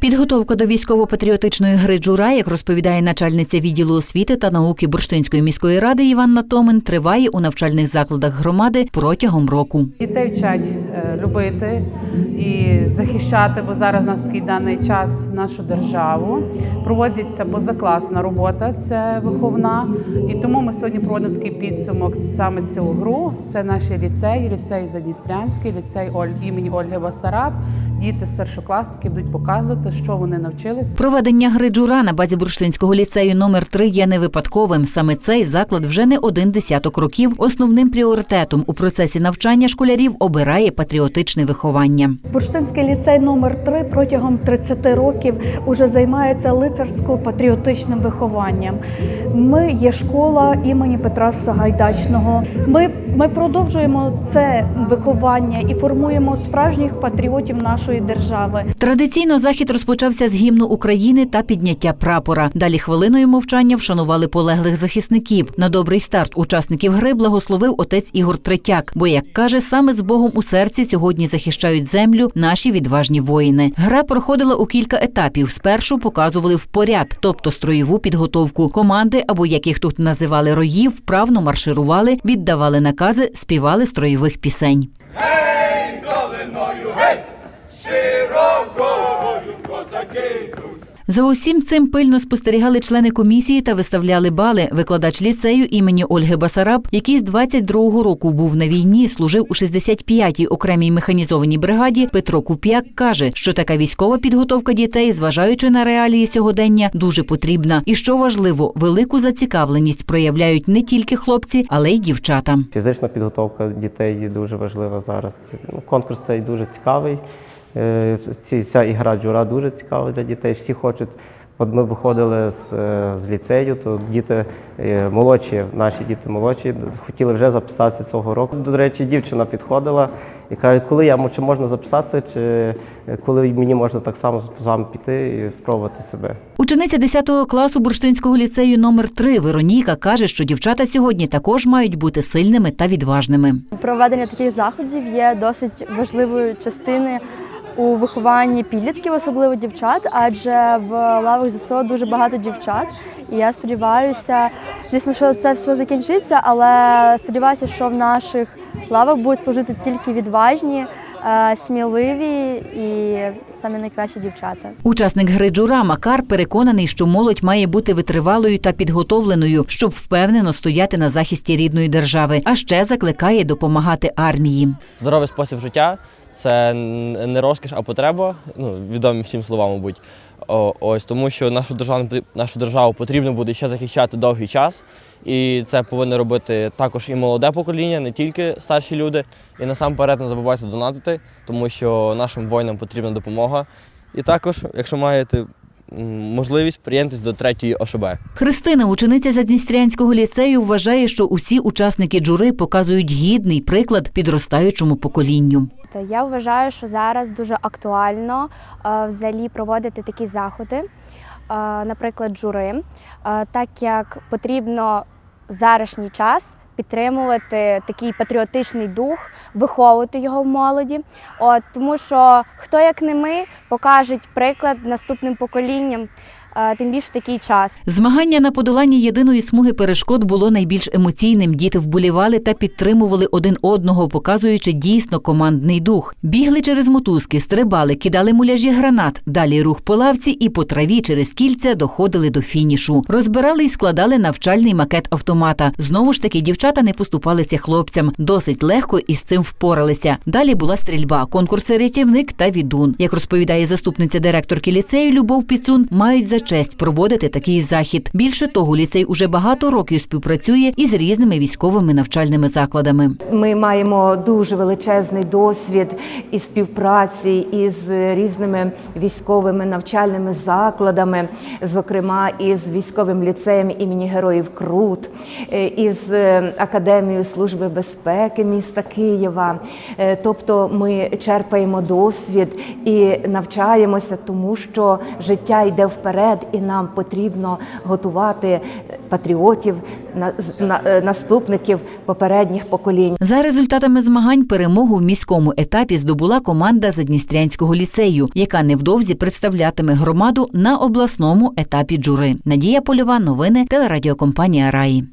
Підготовка до військово-патріотичної гри джура, як розповідає начальниця відділу освіти та науки Бурштинської міської ради Іванна Томин, триває у навчальних закладах громади протягом року. Дітей вчать любити і захищати, бо зараз нас такий даний час нашу державу. Проводиться позакласна робота, це виховна. І тому ми сьогодні проводимо такий підсумок саме цю гру. Це наші ліцеї, ліцей Задністрянський, ліцей імені Ольги Басараб. Діти старшокласники будуть показувати, що вони навчилися. Проведення гри джура на базі Бурштинського ліцею номер 3 є не випадковим. Саме цей заклад вже не один десяток років основним пріоритетом у процесі навчання школярів обирає патріотичне виховання. Бурштинський ліцей номер 3 протягом 30 років уже займається лицарсько-патріотичним вихованням. Ми є школа імені Петра Сагайдачного. Ми, ми продовжуємо це виховання і формуємо справжніх патріотів нашої держави. Традиційно захід розпочався з гімну України та підняття прапора. Далі хвилиною мовчання вшанували полеглих захисників. На добрий старт учасників гри благословив отець Ігор Третяк. Бо, як каже, саме з Богом у серці сьогодні захищають землю наші відважні воїни. Гра проходила у кілька етапів. Спершу показували в поряд, тобто строєву підготовку. Команди, або як їх тут називали роїв, вправно марширували, віддавали накази, співали строєвих пісень. За усім цим пильно спостерігали члени комісії та виставляли бали. Викладач ліцею імені Ольги Басараб, який з 22-го року був на війні, служив у 65-й окремій механізованій бригаді. Петро Куп'як каже, що така військова підготовка дітей, зважаючи на реалії сьогодення, дуже потрібна. І що важливо, велику зацікавленість проявляють не тільки хлопці, але й дівчата. Фізична підготовка дітей дуже важлива зараз. Ну, Конкурс цей дуже цікавий. Е, ці- Ця ігра джура дуже цікава для дітей. Всі хочуть. От ми виходили з, е, з ліцею, то діти е, молодші, наші діти молодші, хотіли вже записатися цього року. До речі, дівчина підходила і каже, коли я чи можна записатися, чи коли мені можна так само з вами піти і спробувати себе. Учениця 10 класу Бурштинського ліцею номер 3 Вероніка каже, що дівчата сьогодні також мають бути сильними та відважними. Проведення таких заходів є досить важливою частиною у вихованні підлітків, особливо дівчат, адже в лавах ЗСО дуже багато дівчат. І я сподіваюся, звісно, що це все закінчиться, але сподіваюся, що в наших лавах будуть служити тільки відважні, сміливі і самі найкращі дівчата. Учасник гри Джура Макар переконаний, що молодь має бути витривалою та підготовленою, щоб впевнено стояти на захисті рідної держави. А ще закликає допомагати армії. Здоровий спосіб життя це не розкіш, а потреба. Ну, відомі всім словам, мабуть. Ось тому, що нашу державу нашу державу потрібно буде ще захищати довгий час. І це повинно робити також і молоде покоління, не тільки старші люди. І насамперед не забувайте донатити, тому що нашим воїнам потрібна допомога. І також, якщо маєте можливість, приєднуйтесь до третьої ОШБ. Христина, учениця Задністрянського ліцею, вважає, що усі учасники джури показують гідний приклад підростаючому поколінню. Та я вважаю, що зараз дуже актуально е, взагалі проводити такі заходи, е, наприклад, жури, е, так як потрібно в зарашній час підтримувати такий патріотичний дух, виховувати його в молоді. От, тому що хто як не ми покажуть приклад наступним поколінням, тим більше такий час. Змагання на подоланні єдиної смуги перешкод було найбільш емоційним. Діти вболівали та підтримували один одного, показуючи дійсно командний дух. Бігли через мотузки, стрибали, кидали муляжі гранат. Далі рух по лавці і по траві через кільця доходили до фінішу. Розбирали і складали навчальний макет автомата. Знову ж таки, дівчата не поступалися хлопцям. Досить легко із цим впоралися. Далі була стрільба, конкурси рятівник та відун. Як розповідає заступниця директорки ліцею Любов Піцун, мають за честь проводити такий захід. Більше того, ліцей уже багато років співпрацює із різними військовими навчальними закладами. Ми маємо дуже величезний досвід і співпраці із різними військовими навчальними закладами, зокрема із військовим ліцеєм імені Героїв Крут, е, із е, Академією служби безпеки міста Києва. Е, Тобто ми черпаємо досвід і навчаємося, тому що життя йде вперед. Вперед, і нам потрібно готувати патріотів, е, наступників попередніх поколінь. За результатами змагань перемогу в міському етапі здобула команда Задністрянського ліцею, яка невдовзі представлятиме громаду на обласному етапі джури. Надія Польова, новини телерадіокомпанія Раї.